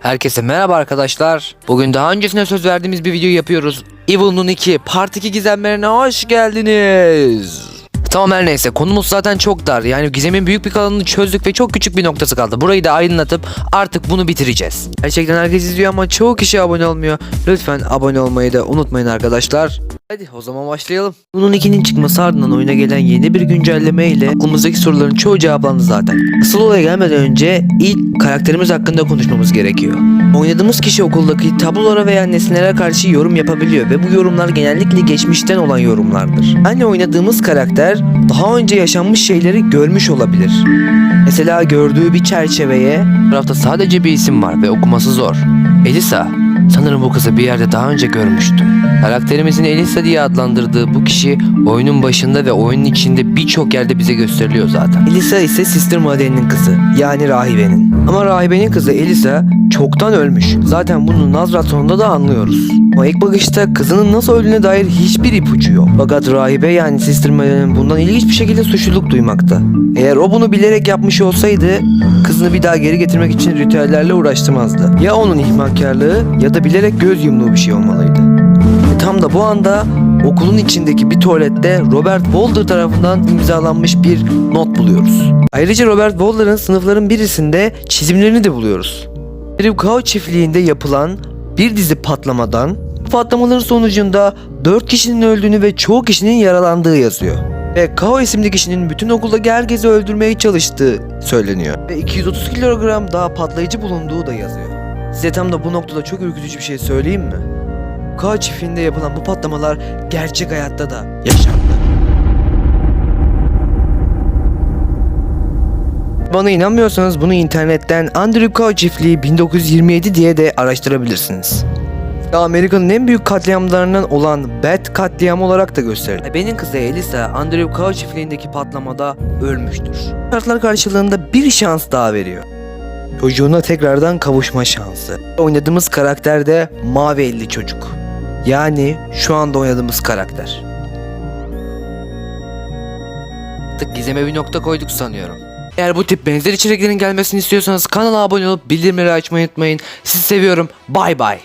Herkese merhaba arkadaşlar. Bugün daha öncesine söz verdiğimiz bir video yapıyoruz. Evil Nun 2 Part 2 gizemlerine hoş geldiniz. Tamam her neyse konumuz zaten çok dar. Yani gizemin büyük bir kalanını çözdük ve çok küçük bir noktası kaldı. Burayı da aydınlatıp artık bunu bitireceğiz. Gerçekten herkes izliyor ama çoğu kişi abone olmuyor. Lütfen abone olmayı da unutmayın arkadaşlar. Hadi o zaman başlayalım. Bunun 2'nin çıkması ardından oyuna gelen yeni bir güncelleme ile aklımızdaki soruların çoğu cevaplandı zaten. Asıl olaya gelmeden önce ilk karakterimiz hakkında konuşmamız gerekiyor. Oynadığımız kişi okuldaki tablolara veya nesnelere karşı yorum yapabiliyor ve bu yorumlar genellikle geçmişten olan yorumlardır. Yani oynadığımız karakter daha önce yaşanmış şeyleri görmüş olabilir. Mesela gördüğü bir çerçeveye tarafta sadece bir isim var ve okuması zor. Elisa. Sanırım bu kızı bir yerde daha önce görmüştüm. Karakterimizin Elisa diye adlandırdığı bu kişi oyunun başında ve oyunun içinde birçok yerde bize gösteriliyor zaten. Elisa ise Sister Madene'in kızı yani rahibenin. Ama rahibenin kızı Elisa çoktan ölmüş. Zaten bunu Nazrat sonunda da anlıyoruz. Ama ilk bakışta kızının nasıl öldüğüne dair hiçbir ipucu yok. Fakat rahibe yani Sister Madeline bundan ilginç bir şekilde suçluluk duymakta. Eğer o bunu bilerek yapmış olsaydı kızını bir daha geri getirmek için ritüellerle uğraştırmazdı. Ya onun ihmalkarlığı ya da bilerek göz yumduğu bir şey olmalıydı. Ve tam da bu anda okulun içindeki bir tuvalette Robert Boulder tarafından imzalanmış bir not buluyoruz. Ayrıca Robert Boulder'ın sınıfların birisinde çizimlerini de buluyoruz. Rivkao çiftliğinde yapılan bir dizi patlamadan bu patlamaların sonucunda 4 kişinin öldüğünü ve çoğu kişinin yaralandığı yazıyor. Ve Kao isimli kişinin bütün okuldaki herkesi öldürmeye çalıştığı söyleniyor. Ve 230 kilogram daha patlayıcı bulunduğu da yazıyor. Size tam da bu noktada çok ürkütücü bir şey söyleyeyim mi? Kao çiftliğinde yapılan bu patlamalar gerçek hayatta da yaşandı. Bana inanmıyorsanız bunu internetten Andrew Kao çiftliği 1927 diye de araştırabilirsiniz. Amerika'nın en büyük katliamlarından olan Bat katliamı olarak da gösterilir. Benim kızı Elisa Andrew Kao çiftliğindeki patlamada ölmüştür. Şartlar karşılığında bir şans daha veriyor. Çocuğuna tekrardan kavuşma şansı. Oynadığımız karakter de mavi elli çocuk. Yani şu anda oynadığımız karakter. Artık gizeme bir nokta koyduk sanıyorum. Eğer bu tip benzer içeriklerin gelmesini istiyorsanız kanala abone olup bildirimleri açmayı unutmayın. Sizi seviyorum. Bay bay.